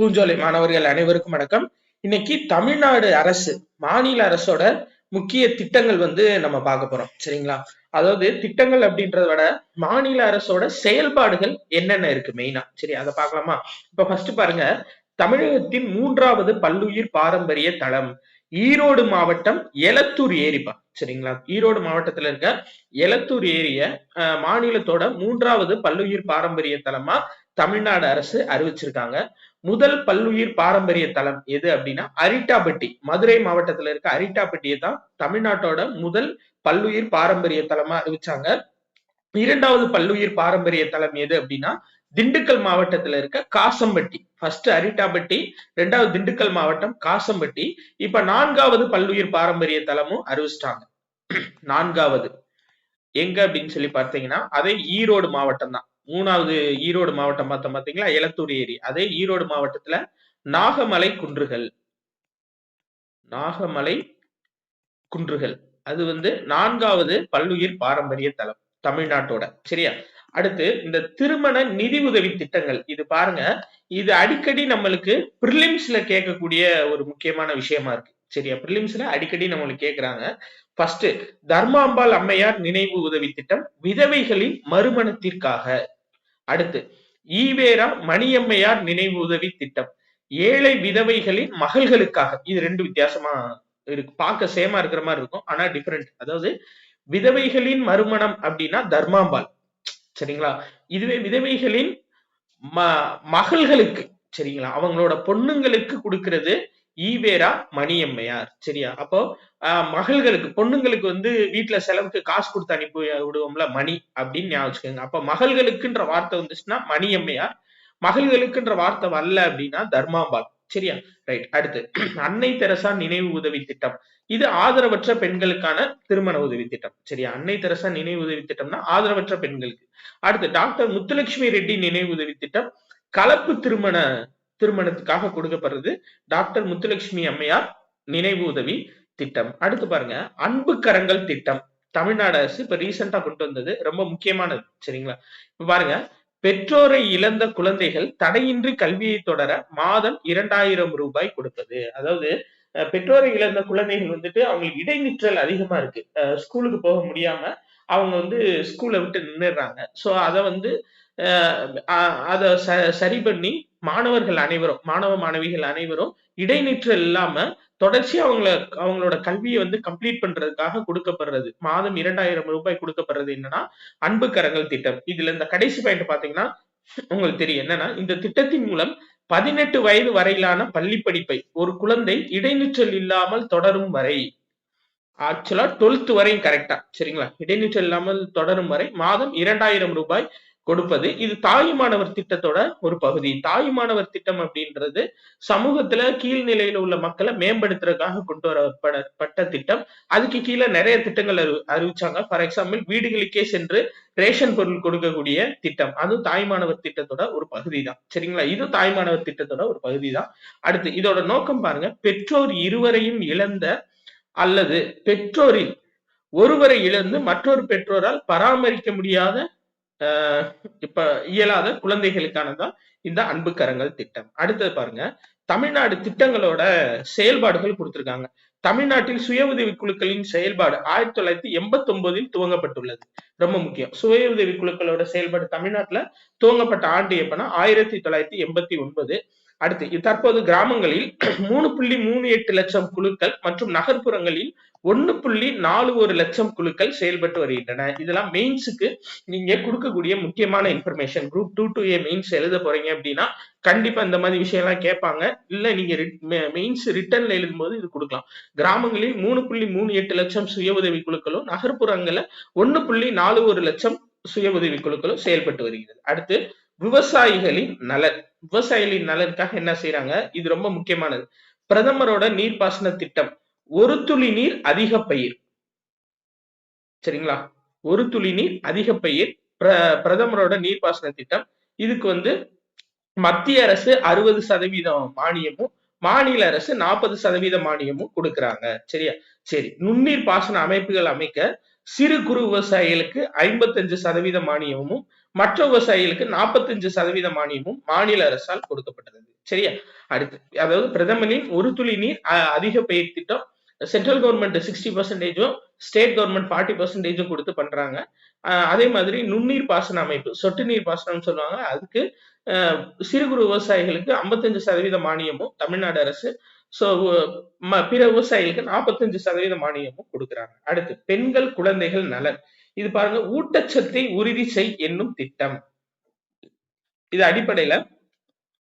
பூஞ்சோலை மாணவர்கள் அனைவருக்கும் வணக்கம். இன்னைக்கு தமிழ்நாடு அரசு மாநில அரசோட முக்கிய திட்டங்கள் வந்து நம்ம பார்க்க போறோம். சரிங்களா? அதாவது திட்டங்கள் அப்படின்றத விட மாநில அரசோட செயல்பாடுகள் என்னென்ன இருக்கு மெயினா சரி அதை பார்க்கலாமா? இப்ப ஃபர்ஸ்ட் பாருங்க. தமிழகத்தின் மூன்றாவது பல்லுயிர் பாரம்பரிய தளம் ஈரோடு மாவட்டம் எலத்தூர் ஏரிப்பா. சரிங்களா? ஈரோடு மாவட்டத்துல இருக்க எலத்தூர் ஏரிய மாநிலத்தோட மூன்றாவது பல்லுயிர் பாரம்பரிய தலமா தமிழ்நாடு அரசு அறிவிச்சிருக்காங்க. முதல் பல்லுயிர் பாரம்பரிய தலம் எது அப்படின்னா அரிட்டாபட்டி. மதுரை மாவட்டத்துல இருக்க அரிட்டாபட்டியை தான் தமிழ்நாட்டோட முதல் பல்லுயிர் பாரம்பரிய தலமா அறிவிச்சாங்க. இரண்டாவது பல்லுயிர் பாரம்பரிய தலம் எது அப்படின்னா திண்டுக்கல் மாவட்டத்துல இருக்க காசம்பட்டி. ஃபர்ஸ்ட் அரிட்டாபட்டி ரெண்டாவது திண்டுக்கல் மாவட்டம் காசம்பட்டி. இப்ப நான்காவது பல்லுயிர் பாரம்பரிய தலமும் அறிவிச்சிட்டாங்க. நான்காவது. எங்க அப்படின்னு சொல்லி பார்த்தீங்கன்னா அதே ஈரோடு மாவட்டம் தான். மூணாவது ஈரோடு மாவட்டம் பார்த்தோம் பார்த்தீங்களா? எலத்தூர் ஏரி. அதே ஈரோடு மாவட்டத்துல நாகமலை குன்றுகள். நாகமலை குன்றுகள். அது வந்து நான்காவது பல்லுயிர் பாரம்பரிய தலம் தமிழ்நாட்டோட. சரியா? அடுத்து இந்த திருமண நிதி உதவி திட்டங்கள். இது பாருங்க இது அடிக்கடி நம்மளுக்கு பிரிலிம்ஸ்ல கேட்கக்கூடிய ஒரு முக்கியமான விஷயமா இருக்கு. சரியா? பிரிலிம்ஸ்ல அடிக்கடி நம்மளுக்கு கேட்கறாங்க. ஃபர்ஸ்ட் தர்மாம்பாள் அம்மையார் நினைவு உதவி திட்டம் விதவைகளின் மறுமணத்திற்காக. அடுத்து ஈவேரா மணியம்மையார் நினைவு உதவி திட்டம். ஏழை விதவைகளின் மகள்களுக்காக. இது ரெண்டு வித்தியாசமா இருக்கு. பார்க்க சேமா இருக்கிற மாதிரி இருக்கும் ஆனா டிஃபரெண்ட் அதாவது விதவைகளின் மறுமணம் அப்படின்னா தர்மாம்பாள். சரிங்களா? இதுவே விதவைகளின் ம மகள்களுக்கு சரிங்களா? அவங்களோட பொண்ணுங்களுக்கு கொடுக்கறது ஈவேரா மணியம்மையார். சரியா? அப்போ ஆஹ், மகள்களுக்கு பொண்ணுங்களுக்கு வந்து வீட்டுல செலவுக்கு காசு கொடுத்து அனுப்பி விடுவோம்ல மணி அப்படின்னு ஞாபகம் வச்சுக்கோங்க. அப்ப மகள்களுக்குன்ற வார்த்தை வந்துச்சுன்னா மணியம்மையார். மகள்களுக்குன்ற வார்த்தை வரல அப்படின்னா தர்மாம்பாள். சரியா? ரைட் அடுத்து. அன்னை தெரசா நினைவு உதவி திட்டம். இது ஆதரவற்ற பெண்களுக்கான திருமண உதவி திட்டம். சரியா? அன்னை தெரசா நினைவு உதவி திட்டம்னா ஆதரவற்ற பெண்களுக்கு. அடுத்து டாக்டர் முத்துலட்சுமி ரெட்டி நினைவு உதவி திட்டம். கலப்பு திருமண திருமணத்துக்காக கொடுக்கப்படுறது டாக்டர் முத்துலட்சுமி அம்மையார் நினைவு உதவி திட்டம். அடுத்து பாருங்க அன்பு கரங்கள் திட்டம். தமிழ்நாடு அரசு இப்ப ரீசெண்டா கொண்டு வந்தது ரொம்ப முக்கியமானது சரிங்களா? இப்ப பாருங்க பெற்றோரை இழந்த குழந்தைகள் தடையின்றி கல்வியை தொடர மாதம் இரண்டாயிரம் ரூபாய் கொடுப்பது அதாவது பெற்றோரை இழந்த குழந்தைகள் வந்துட்டு அவங்களுக்கு இடைநிற்றல் அதிகமா இருக்கு. ஸ்கூலுக்கு போக முடியாம அவங்க வந்து ஸ்கூலை விட்டு நின்னுடுறாங்க. சோ அதை வந்து அதை சரி பண்ணி மாணவர்கள் அனைவரும் மாணவ மாணவிகள் அனைவரும் இடைநிற்றல் இல்லாம தொடர்ச்சி அவங்கள அவங்களோட கல்வியை வந்து கம்ப்ளீட் பண்றதுக்காக கொடுக்கப்படுறது. மாதம் இரண்டாயிரம் ரூபாய் கொடுக்கப்படுறது என்னன்னா அன்பு கரங்கள் திட்டம். இதுல இந்த கடைசி பாயிண்ட் பாத்தீங்கன்னா உங்களுக்கு தெரியும். என்னன்னா இந்த திட்டத்தின் மூலம் பதினெட்டு வயது வரையிலான பள்ளி படிப்பை ஒரு குழந்தை இடைநிற்றல் இல்லாமல் தொடரும் வரை ஆக்சுவலா டுவெல்த் வரையும் கரெக்டா சரிங்களா? இடைநிற்றல் இல்லாமல் தொடரும் வரை மாதம் இரண்டாயிரம் ரூபாய் கொடுப்பது. இது தாயுமானவர் திட்டத்தோட ஒரு பகுதி. தாயுமானவர் திட்டம் அப்படின்றது சமூகத்துல கீழ்நிலையில உள்ள மக்களை மேம்படுத்துறதுக்காக கொண்டு வரப்பட்ட திட்டம். அதுக்கு கீழே நிறைய திட்டங்கள் அறி அறிவிச்சாங்க. ஃபார் எக்ஸாம்பிள் வீடுகளுக்கே சென்று ரேஷன் பொருள் கொடுக்கக்கூடிய திட்டம். அதுவும் தாய்மானவர் திட்டத்தோட ஒரு பகுதி தான் சரிங்களா? இது தாய்மானவர் திட்டத்தோட ஒரு பகுதி தான் அடுத்து இதோட நோக்கம் பாருங்க. பெற்றோர் இருவரையும் இழந்த அல்லது பெற்றோரில் ஒருவரை இழந்து மற்றொரு பெற்றோரால் பராமரிக்க முடியாத இப்ப இயலாத குழந்தைகளுக்கானதான் இந்த அன்பு கரங்கள் திட்டம். அடுத்தது பாருங்க தமிழ்நாடு திட்டங்களோட செயல்பாடுகள் கொடுத்திருக்காங்க. தமிழ்நாட்டில் சுய உதவி குழுக்களின் செயல்பாடு ஆயிரத்தி தொள்ளாயிரத்தி எண்பத்தி ஒன்பதில் துவங்கப்பட்டுள்ளது. ரொம்ப முக்கியம். சுய உதவி குழுக்களோட செயல்பாடு தமிழ்நாட்டுல துவங்கப்பட்ட ஆண்டு எப்பனா ஆயிரத்தி தொள்ளாயிரத்தி எண்பத்தி ஒன்பது. அடுத்து தற்போது கிராமங்களில் மூணு புள்ளி மூணு எட்டு லட்சம் குழுக்கள் மற்றும் நகர்ப்புறங்களில் ஒன்னு புள்ளி நாலு ஒரு லட்சம் குழுக்கள் செயல்பட்டு வருகின்றன. இதெல்லாம் மெயின்ஸுக்கு நீங்க கொடுக்கக்கூடிய முக்கியமான information group two two A mains எழுத போறீங்க அப்படின்னா கண்டிப்பா இந்த மாதிரி விஷயம்லாம் கேட்பாங்க. இல்ல நீங்க மெயின்ஸ் ரிட்டர்ன்ல எழுதும்போது இது கொடுக்கலாம். கிராமங்களில் மூணு புள்ளி மூணு எட்டு லட்சம் சுய உதவி குழுக்களும் நகர்ப்புறங்கள்ல ஒன்னு புள்ளி நாலு ஒரு லட்சம் சுய உதவி குழுக்களும் செயல்பட்டு வருகிறது. அடுத்து விவசாயிகளின் நலன். விவசாயிகளின் நலனுக்காக என்ன செய்யறாங்க இது ரொம்ப முக்கியமானது. பிரதமரோட நீர்ப்பாசன திட்டம் ஒரு துளி நீர் அதிக பயிர். சரிங்களா? ஒரு துளி நீர் அதிக பயிர் பிரதமரோட நீர்ப்பாசன திட்டம். இதுக்கு வந்து மத்திய அரசு அறுபது சதவீதம் மானியமும் மாநில அரசு நாற்பது சதவீத மானியமும் கொடுக்கறாங்க. சரியா? சரி நுண்ணீர் பாசன அமைப்புகள் அமைக்க சிறு குறு விவசாயிகளுக்கு ஐம்பத்தஞ்சு சதவீத மானியமும் மற்ற விவசாயிகளுக்கு நாற்பத்தஞ்சு சதவீத மானியமும் மாநில அரசால் கொடுக்கப்பட்டது. சரியா? அடுத்து அதாவது பிரதமரின் ஒரு துளி நீர் அதிக பயிர் திட்டம் சென்ட்ரல் கவர்மெண்ட் சிக்ஸ்டி பர்சன்டேஜும் ஸ்டேட் கவர்மெண்ட் ஃபார்ட்டி பர்சன்டேஜும் கொடுத்து பண்றாங்க. அஹ், அதே மாதிரி நுண்ணீர் பாசன அமைப்பு சொட்டு நீர் பாசனம் சொல்லுவாங்க. அதுக்கு அஹ், சிறு குறு விவசாயிகளுக்கு 55% சதவீத மானியமும் தமிழ்நாடு அரசு ஸோ பிற விவசாயிகளுக்கு 45% சதவீத மானியமும் கொடுக்குறாங்க. அடுத்து பெண்கள் குழந்தைகள் நலன். இது பாருங்க ஊட்டச்சத்தை உறுதி செய் என்னும் திட்டம். இது அடிப்படையில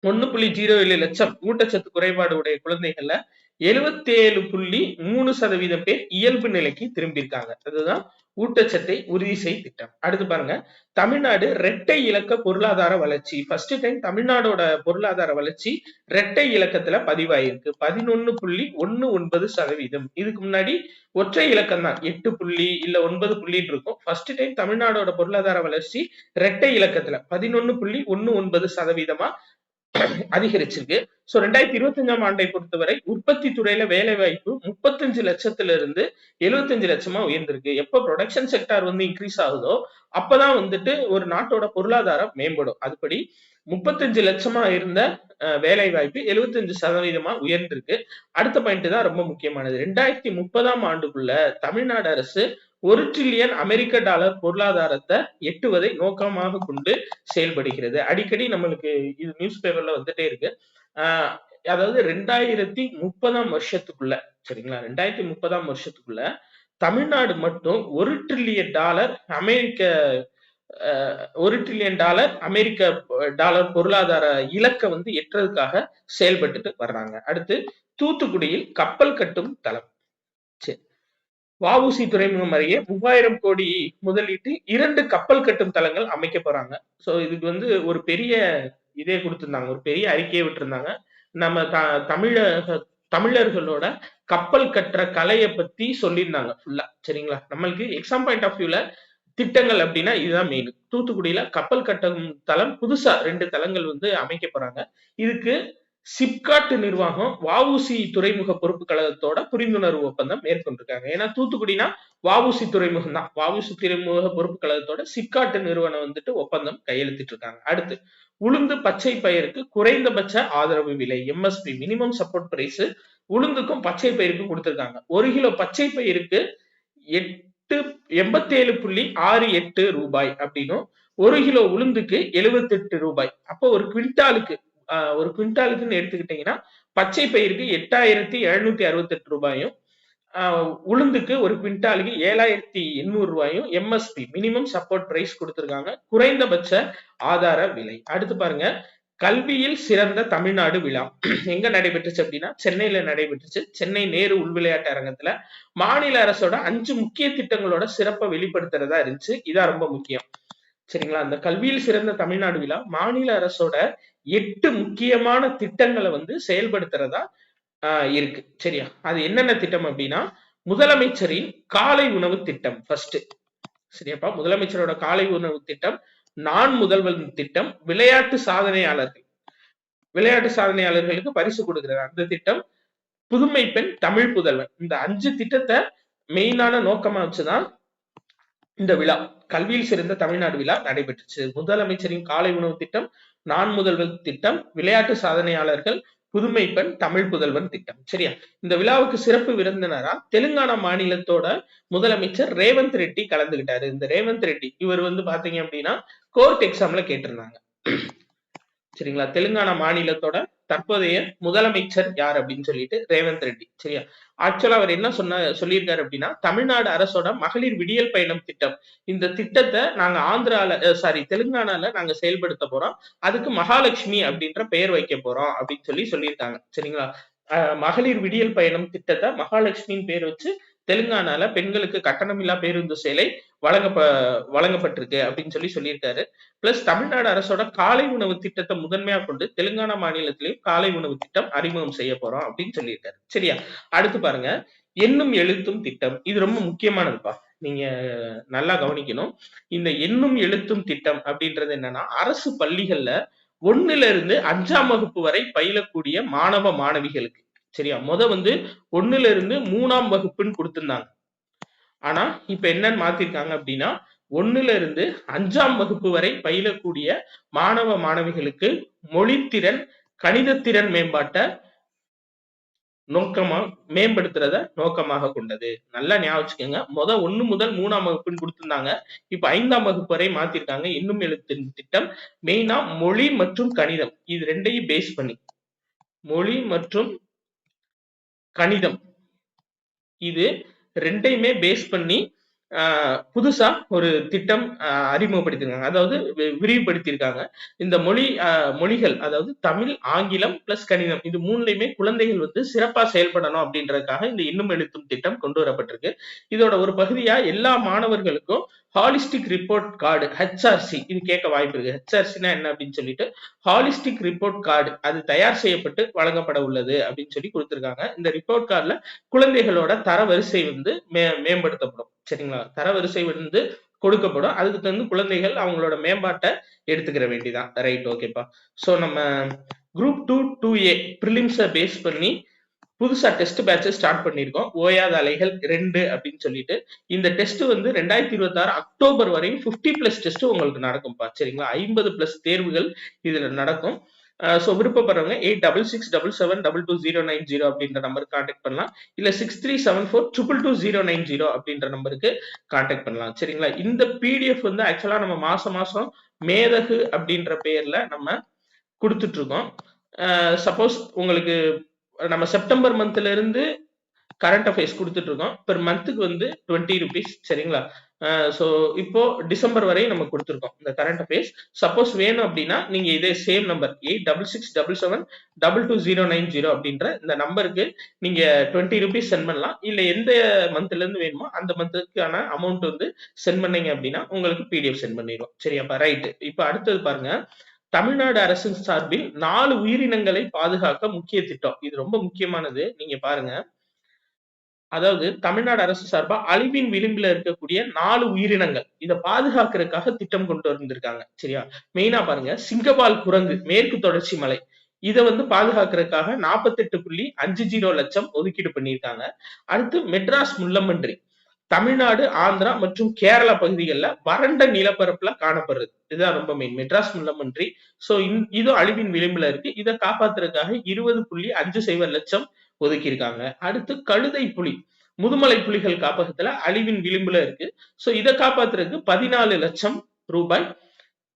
ஒன்னு புள்ளி ஜீரோ ஏழு லட்சம் ஊட்டச்சத்து குறைபாடு உடைய குழந்தைகள்ல எழுபத்தி ஏழு புள்ளி மூணு சதவீதம் பேர் இயல்பு நிலைக்கு திரும்பியிருக்காங்க. அதுதான் ஊட்டச்சத்தை உறுதி செய் திட்டம். அடுத்து பாருங்க. தமிழ்நாடு இரட்டை இலக்க பொருளாதார வளர்ச்சி. ஃபர்ஸ்ட் டைம் தமிழ்நாடோட பொருளாதார வளர்ச்சி இரட்டை இலக்கத்துல பதிவாயிருக்கு. பதினொன்னு புள்ளி ஒன்னு ஒன்பது சதவீதம். இதுக்கு முன்னாடி ஒற்றை இலக்கம் தான். எட்டு புள்ளி இல்ல ஒன்பது புள்ளின்னு இருக்கும். ஃபர்ஸ்ட் டைம் தமிழ்நாடோட பொருளாதார வளர்ச்சி இரட்டை இலக்கத்துல பதினொன்னு புள்ளி ஒன்னு ஒன்பது சதவீதமா அதிகரிச்சிருக்கு. சோ ரெண்டாயிரத்தி இருபத்தி அஞ்சாம் ஆண்டை பொறுத்தவரை உற்பத்தி துறையில வேலை வாய்ப்பு முப்பத்தஞ்சு லட்சத்துல இருந்து எழுபத்தஞ்சு லட்சமா உயர்ந்திருக்கு. எப்ப ப்ரொடக்ஷன் செக்டார் வந்து இன்க்ரீஸ் ஆகுதோ அப்பதான் வந்துட்டு ஒரு நாட்டோட பொருளாதாரம் மேம்படும். அதுபடி முப்பத்தஞ்சு லட்சமா இருந்த அஹ், வேலை வாய்ப்பு எழுபத்தஞ்சு சதவீதமா உயர்ந்திருக்கு. அடுத்த பாயிண்ட் தான் ரொம்ப முக்கியமானது. ரெண்டாயிரத்தி முப்பதாம் ஆண்டுக்குள்ள தமிழ்நாடு அரசு ஒரு ட்ரில்லியன் அமெரிக்க டாலர் பொருளாதாரத்தை எட்டுவதை நோக்கமாக கொண்டு செயல்படுகிறது. அடிக்கடி நம்மளுக்கு இது நியூஸ் பேப்பர்ல வந்துட்டே இருக்கு. ஆஹ் அதாவது ரெண்டாயிரத்தி முப்பதாம் வருஷத்துக்குள்ள சரிங்களா? ரெண்டாயிரத்தி முப்பதாம் வருஷத்துக்குள்ள தமிழ்நாடு மட்டும் ஒரு ட்ரில்லியன் டாலர் அமெரிக்க ஆஹ், ஒரு ட்ரில்லியன் டாலர் அமெரிக்க டாலர் பொருளாதார இலக்கை வந்து எட்டுறதுக்காக செயல்பட்டுட்டு வர்றாங்க. அடுத்து தூத்துக்குடியில் கப்பல் கட்டும் தளம். வஉசி துறைமுகம் அருகே மூவாயிரம் கோடி முதலீட்டு இரண்டு கப்பல் கட்டும் தளங்கள் அமைக்க போறாங்க. சோ இதுக்கு வந்து ஒரு பெரிய இதே கொடுத்திருந்தாங்க. ஒரு பெரிய அறிக்கையை விட்டுருந்தாங்க. நம்ம த- தமிழக தமிழர்களோட கப்பல் கட்டுற கலையை பத்தி சொல்லியிருந்தாங்க ஃபுல்லா சரிங்களா? நம்மளுக்கு எக்ஸாம் பாயிண்ட் ஆஃப் வியூல திட்டங்கள் அப்படின்னா இதுதான் மெயின் தூத்துக்குடியில கப்பல் கட்டும் தளம் புதுசா ரெண்டு தளங்கள் வந்து அமைக்க போறாங்க. இதுக்கு சிப்காட் நிர்வாகம் வஉசி துறைமுக பொறுப்பு கழகத்தோட புரிந்துணர்வு ஒப்பந்தம் மேற்கொண்டிருக்காங்க. ஏன்னா தூத்துக்குடினா வஉசி துறைமுகம் தான். வஉசி துறைமுக பொறுப்பு கழகத்தோட சிப்காட் நிறுவனம் வந்துட்டு ஒப்பந்தம் கையெழுத்திட்டு இருக்காங்க. அடுத்து உளுந்து பச்சை பயிருக்கு குறைந்தபட்ச ஆதரவு விலை எம்எஸ்பி மினிமம் சப்போர்ட் பிரைஸ் உளுந்துக்கும் பச்சை பயிருக்கும் கொடுத்திருக்காங்க. ஒரு கிலோ பச்சை பயிருக்கு எட்டு எண்பத்தேழு புள்ளி ஆறு எட்டு ரூபாய் அப்படின்னும் ஒரு கிலோ உளுந்துக்கு 78 ரூபாய். அப்போ ஒரு குவிண்டாலுக்கு ஒரு குவிண்டாலுக்குன்னு எடுத்துக்கிட்டீங்கன்னா பச்சை பயிருக்கு எட்டாயிரத்தி எழுநூத்தி அறுபத்தெட்டு ரூபாயும் ஆஹ், உளுந்துக்கு ஒரு குவிண்டாலுக்கு ஏழாயிரத்தி எண்ணூறு ரூபாயும் எம்எஸ்பி மினிமம் சப்போர்ட் பிரைஸ் கொடுத்துருக்காங்க. குறைந்தபட்ச ஆதார விலை. அடுத்து பாருங்க. கல்வியில் சிறந்த தமிழ்நாடு விழா. எங்க நடைபெற்றுச்சு அப்படின்னா சென்னையில நடைபெற்றுச்சு. சென்னை நேரு உள் விளையாட்டு அரங்கத்துல மாநில அரசோட அஞ்சு முக்கிய திட்டங்களோட சிறப்பை வெளிப்படுத்துறதா இருந்துச்சு. இதான் ரொம்ப முக்கியம். சரிங்களா? அந்த கல்வியில் சிறந்த தமிழ்நாடு விழா மாநில அரசோட எட்டு முக்கியமான திட்டங்களை வந்து செயல்படுத்துறதா ஆஹ் இருக்கு. சரியா? அது என்னென்ன திட்டம் அப்படின்னா முதலமைச்சரின் காலை உணவு திட்டம் ஃபர்ஸ்ட் சரியாப்பா? முதலமைச்சரோட காலை உணவு திட்டம் நான் முதல்வன் திட்டம் விளையாட்டு சாதனையாளர்கள். விளையாட்டு சாதனையாளர்களுக்கு பரிசு கொடுக்கிறது அந்த திட்டம் புதுமை பெண் தமிழ் புதல்வன். இந்த அஞ்சு திட்டத்தை மெயினான நோக்கமா வச்சுதான் இந்த விழா கல்வியில் சிறந்த தமிழ்நாடு விழா நடைபெற்றுச்சு. முதலமைச்சரின் காலை உணவு திட்டம் நான் முதல்வர் திட்டம் விளையாட்டு சாதனையாளர்கள் புதுமை பெண் தமிழ் புதல்வன் திட்டம். சரியா? இந்த விழாவுக்கு சிறப்பு விருந்தினரா தெலுங்கானா மாநிலத்தோட முதலமைச்சர் ரேவந்த் ரெட்டி கலந்துகிட்டாரு. இந்த ரேவந்த் ரெட்டி இவர் வந்து பாத்தீங்க அப்படின்னா கோர்ட் எக்ஸாம்ல கேட்டிருந்தாங்க. சரிங்களா? தெலுங்கானா மாநிலத்தோட தற்போதைய முதலமைச்சர் யார் அப்படின்னு சொல்லிட்டு ரேவந்த் ரெட்டி சரியா? ஆக்சுவலா அவர் என்ன சொன்ன சொல்லியிருக்காரு அப்படின்னா தமிழ்நாடு அரசோட மகளிர் விடியல் பயணம் திட்டம். இந்த திட்டத்தை நாங்க ஆந்திரால சாரி தெலுங்கானால நாங்க செயல்படுத்த போறோம். அதுக்கு மகாலட்சுமி அப்படின்ற பெயர் வைக்க போறோம் அப்படின்னு சொல்லி சொல்லியிருக்காங்க. சரிங்களா? அஹ் மகளிர் விடியல் பயணம் திட்டத்தை மகாலட்சுமியின் பேர் வச்சு தெலுங்கானால பெண்களுக்கு கட்டணமில்லா பேருந்து சேலை வழங்கப்ப வழங்கப்பட்டிருக்கு அப்படின்னு சொல்லி சொல்லியிருக்காரு. பிளஸ் தமிழ்நாடு அரசோட காலை உணவு திட்டத்தை முதன்மையா கொண்டு தெலுங்கானா மாநிலத்திலையும் காலை உணவு திட்டம் அறிமுகம் செய்ய போறோம் அப்படின்னு சொல்லியிருக்காரு. சரியா? அடுத்து பாருங்க. எண்ணும் எழுத்தும் திட்டம். இது ரொம்ப முக்கியமானதுப்பா. நீங்க நல்லா கவனிக்கணும். இந்த எண்ணும் எழுத்தும் திட்டம் அப்படின்றது என்னன்னா அரசு பள்ளிகள்ல ஒண்ணுல இருந்து அஞ்சாம் வகுப்பு வரை பயிலக்கூடிய மாணவ மாணவிகளுக்கு. சரியா? முத வந்து ஒண்ணுல இருந்து மூணாம் வகுப்புன்னு கொடுத்திருந்தாங்க. ஆனா இப்ப என்னன்னு மாத்திருக்காங்க அப்படின்னா ஒண்ணுல இருந்து அஞ்சாம் வகுப்பு வரை பயிலக்கூடிய மாணவ மாணவிகளுக்கு மொழித்திறன் கணிதத்திறன் மேம்பாட்ட நோக்கமா மேம்படுத்துறத நோக்கமாக கொண்டது. நல்லா ஞாபகம் வச்சுக்கோங்க. முத ஒண்ணு முதல் மூணாம் வகுப்புன்னு கொடுத்திருந்தாங்க. இப்ப ஐந்தாம் வகுப்பு வரை மாத்திருக்காங்க. இன்னும் எழுத்து திட்டம் மெயினா மொழி மற்றும் கணிதம். இது ரெண்டையும் பேஸ் பண்ணி. மொழி மற்றும் கணிதம். இது ரெண்டையுமே பேஸ் பண்ணி புதுசா ஒரு திட்டம் அறிமுகப்படுத்தியிருக்காங்க அதாவது வி- விரிவுபடுத்தியிருக்காங்க. இந்த மொழி ஆஹ் மொழிகள் அதாவது தமிழ் ஆங்கிலம் பிளஸ் கணிதம் இது மூணுலையுமே குழந்தைகள் வந்து சிறப்பா செயல்படணும் அப்படின்றதுக்காக இந்த இன்னும் எழுத்தும் திட்டம் கொண்டு வரப்பட்டிருக்கு. இதோட ஒரு பகுதியா எல்லா மாணவர்களுக்கும் ஹாலிஸ்டிக் ரிப்போர்ட் கார்டு ஹெச்ஆர்சி இது கேட்க வாய்ப்பு இருக்கு. ஹெச்ஆர்சினா என்ன அப்படின்னு சொல்லிட்டு ஹாலிஸ்டிக் ரிப்போர்ட் கார்டு அது தயார் செய்யப்பட்டு வழங்கப்பட உள்ளது அப்படின்னு சொல்லி கொடுத்திருக்காங்க. இந்த ரிப்போர்ட் கார்டுல குழந்தைகளோட தரவரிசை வந்து மே மேம்படுத்தப்படும். சரிங்களா? தரவரிசை வந்து கொடுக்கப்படும். அதுக்கு தகுந்த குழந்தைகள் அவங்களோட மேம்பாட்டை எடுத்துக்கிற வேண்டிதான். ரைட் ஓகேப்பா ஸோ நம்ம குரூப் டூ டூ ஏ ப்ரிலிம்ஸை பேஸ் பண்ணி புதுசா டெஸ்ட் பேட்சை ஸ்டார்ட் பண்ணியிருக்கோம். ஓயாத அலைகள் ரெண்டு அப்படின்னு சொல்லிட்டு. இந்த டெஸ்ட் வந்து ரெண்டாயிரத்தி இருபத்தி ஆறு அக்டோபர் வரையும் 50 பிளஸ் டெஸ்ட் உங்களுக்கு நடக்கும்பா சரிங்களா? ஐம்பது பிளஸ் தேர்வுகள் இதுல நடக்கும். ஸோ விருப்பப்படுறவங்க eight double six double seven double two zero nine zero அப்படின்ற நம்பருக்கு காண்டாக்ட் பண்ணலாம். இல்ல six three seven four triple two zero nine zero அப்படின்ற நம்பருக்கு காண்டாக்ட் பண்ணலாம். சரிங்களா? இந்த பிடிஎஃப் வந்து ஆக்சுவலா நம்ம மாசம் மாசம் மேதகு அப்படின்ற பெயர்ல நம்ம கொடுத்துட்டு இருக்கோம் சப்போஸ் உங்களுக்கு நம்ம செப்டம்பர் மந்த்ல இருந்து கரண்ட் அஃபேர்ஸ் கொடுத்துட்டு இருக்கோம் பெர் மந்த்துக்கு வந்து டுவெண்ட்டி ருபீஸ் சரிங்களா? ஸோ இப்போ டிசம்பர் வரை நம்ம கொடுத்துருக்கோம். இந்த கரண்ட் அஃபேர்ஸ் சப்போஸ் வேணும் அப்படின்னா நீங்க இதே same number eight double six double seven double two zero nine zero அப்படின்ற இந்த நம்பருக்கு நீங்க டுவெண்ட்டி ருபீஸ் சென்ட் பண்ணலாம். இல்ல எந்த மந்த்ல இருந்து வேணுமோ அந்த மந்த்துக்கான அமௌண்ட் வந்து சென்ட் பண்ணீங்க அப்படின்னா உங்களுக்கு பிடிஎஃப் சென்ட் பண்ணிடுவோம் சரியாப்பா? ரைட்டு இப்போ அடுத்தது பாருங்க. தமிழ்நாடு அரசின் சார்பில் நாலு உயிரினங்களை பாதுகாக்க முக்கிய திட்டம். இது ரொம்ப முக்கியமானது. நீங்க பாருங்க. அதாவது தமிழ்நாடு அரசு சார்பா அழிவின் விளிம்புல இருக்கக்கூடிய நாலு உயிரினங்கள். இதை பாதுகாக்கிறதுக்காக திட்டம் கொண்டு வந்திருக்காங்க. சரியா? மெயினா பாருங்க. சிங்கபால் குரங்கு மேற்கு தொடர்ச்சி மலை. இதை வந்து பாதுகாக்கிறதுக்காக நாற்பத்தெட்டு புள்ளி அஞ்சு ஜீரோ லட்சம் ஒதுக்கீடு பண்ணியிருக்காங்க. அடுத்து மெட்ராஸ் முள்ளம்பன்றி. தமிழ்நாடு ஆந்திரா மற்றும் கேரளா பகுதிகளில் வறண்ட நிலப்பரப்புல காணப்படுறது. இதுதான் ரொம்ப மெயின் மெட்ராஸ் முள்ளமன்றி சோ இது அழிவின் விளிம்புல இருக்கு. இதை காப்பாத்துறதுக்காக இருபது புள்ளி அஞ்சு சைபர் லட்சம் ஒதுக்கியிருக்காங்க. அடுத்து கழுதை புலி முதுமலை புலிகள் காப்பகத்துல அழிவின் விளிம்புல இருக்கு. சோ இதை காப்பாத்துறதுக்கு பதினாலு லட்சம் ரூபாய்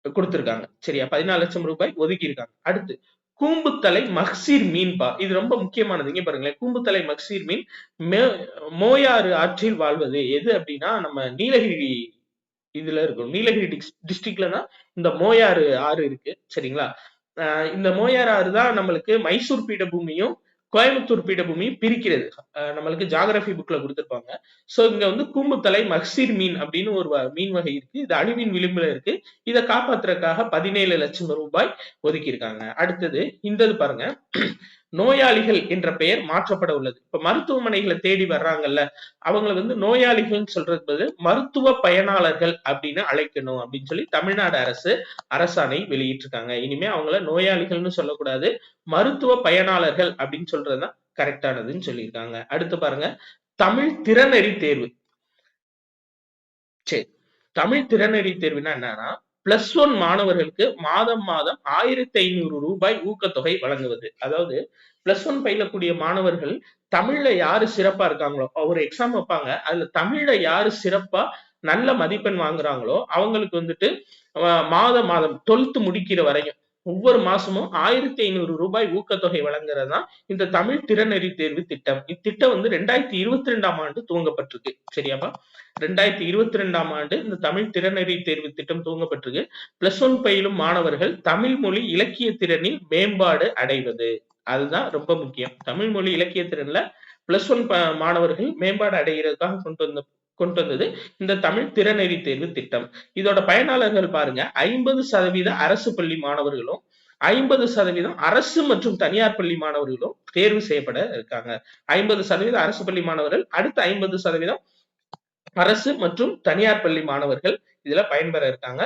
கொடுத்திருக்காங்க. சரியா? பதினாலு லட்சம் ரூபாய் ஒதுக்கி இருக்காங்க அடுத்து கூம்புத்தலை மக்சீர் மீன்பா இது ரொம்ப முக்கியமானது. இங்க பாருங்களேன். கூம்புத்தலை மக்சீர் மீன் மே- மோயாறு ஆற்றில் வாழ்வது. எது அப்படின்னா நம்ம நீலகிரி இதுல இருக்கும். நீலகிரி டிஸ்ட்ரிக்ட்ல தான் இந்த மோயாறு ஆறு இருக்கு. சரிங்களா? இந்த மோயாறு ஆறு தான் நம்மளுக்கு மைசூர் பீடபூமியும் கோயம்புத்தூர் பீடபூமி பிரிக்கிறது. ஆஹ் நம்மளுக்கு ஜாகிரபி புக்ல கொடுத்துருப்பாங்க. சோ இங்க வந்து கூம்புத்தலை மக்சீர் மீன் அப்படின்னு ஒரு வ- மீன் வகை இருக்கு. இது அழிவின் விளிம்புல இருக்கு. இதை காப்பாத்துறதுக்காக பதினேழு லட்சம் ரூபாய் ஒதுக்கி இருக்காங்க அடுத்தது இந்தது பாருங்க. நோயாளிகள் என்ற பெயர் மாற்றப்பட உள்ளது. இப்ப மருத்துவமனைகளை தேடி வர்றாங்கல்ல அவங்களை வந்து நோயாளிகள் சொல்றது பதில் மருத்துவ பயனாளர்கள் அப்படின்னு அழைக்கணும் அப்படின்னு சொல்லி தமிழ்நாடு அரசு அரசாணை வெளியிட்டிருக்காங்க. இனிமே அவங்கள நோயாளிகள்னு சொல்லக்கூடாது மருத்துவ பயனாளர்கள் அப்படின்னு சொல்றதுதான் கரெக்டானதுன்னு சொல்லியிருக்காங்க. அடுத்து பாருங்க தமிழ் திறனறி தேர்வு. சரி தமிழ் திறனறி தேர்வுனா என்னன்னா பிளஸ் ஒன் மாணவர்களுக்கு மாதம் மாதம் ஆயிரத்தி ஐநூறு ரூபாய் ஊக்கத்தொகை வழங்குவது. அதாவது பிளஸ் ஒன் பயிலக்கூடிய மாணவர்கள் தமிழ்ல யாரு சிறப்பா இருக்காங்களோ ஒரு எக்ஸாம் வைப்பாங்க. அதுல தமிழ்ல யாரு சிறப்பா நல்ல மதிப்பெண் வாங்குறாங்களோ அவங்களுக்கு வந்துட்டு மாதம் மாதம் டுவெல்த் முடிக்கிற வரையும் ஒவ்வொரு மாசமும் ஆயிரத்தி ஐநூறு ரூபாய் ஊக்கத்தொகை வழங்குறது தான் இந்த தமிழ் திறனறி தேர்வு திட்டம். இத்திட்டம் வந்து ரெண்டாயிரத்தி இருபத்தி ரெண்டாம் ஆண்டு துவங்கப்பட்டிருக்கு. சரியாப்பா? ரெண்டாயிரத்தி இருபத்தி ரெண்டாம் ஆண்டு இந்த தமிழ் திறனறி தேர்வு திட்டம் துவங்கப்பட்டிருக்கு. பிளஸ் ஒன் பயிலும் மாணவர்கள் தமிழ் மொழி இலக்கிய திறனில் மேம்பாடு அடைவது. அதுதான் ரொம்ப முக்கியம். தமிழ் மொழி இலக்கிய திறன்ல பிளஸ் ஒன் மாணவர்கள் மேம்பாடு அடைகிறதுக்காக கொண்டு வந்த கொண்டு வந்தது இந்த தமிழ் திறநெறி தேர்வு திட்டம். இதோட பயனாளர்கள் பாருங்க ஐம்பது சதவீத அரசு பள்ளி மாணவர்களும் ஐம்பது சதவீதம் அரசு மற்றும் தனியார் பள்ளி மாணவர்களும் தேர்வு செய்யப்பட இருக்காங்க. ஐம்பது சதவீத அரசு பள்ளி மாணவர்கள் அடுத்த ஐம்பது சதவீதம் அரசு மற்றும் தனியார் பள்ளி மாணவர்கள் இதுல பயன்பெற இருக்காங்க.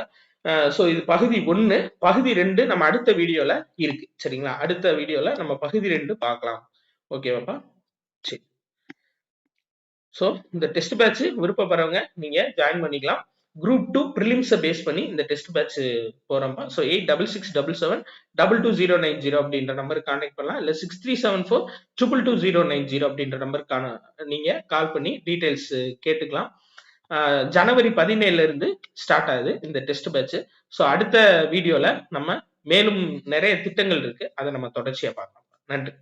ஸோ இது பகுதி ஒன்று பகுதி ரெண்டு நம்ம அடுத்த வீடியோல இருக்கு. சரிங்களா? அடுத்த வீடியோல நம்ம பகுதி ரெண்டு பார்க்கலாம். ஓகேவாப்பா சரி. ஸோ இந்த டெஸ்ட் பேட்ச் விருப்பப்படுறவங்க நீங்க ஜாயின் பண்ணிக்கலாம். குரூப் டூ ப்ரிலிம்ஸை பேஸ் பண்ணி இந்த test batch போகிறோம்ப்பா so eight double six double seven double two zero nine zero அப்படின்ற நம்பருக்கு கான்டாக்ட் பண்ணலாம். இல்லை six three seven four triple two zero nine zero அப்படின்ற நம்பருக்கான நீங்க கால் பண்ணி டீடைல்ஸ் கேட்டுக்கலாம். ஜனவரி பதினேழுல இருந்து ஸ்டார்ட் ஆகுது இந்த டெஸ்ட் பேட்ச் ஸோ அடுத்த வீடியோல நம்ம மேலும் நிறைய திட்டங்கள் இருக்கு. அதை நம்ம தொடர்ச்சியா பார்க்கலாம். நன்றி.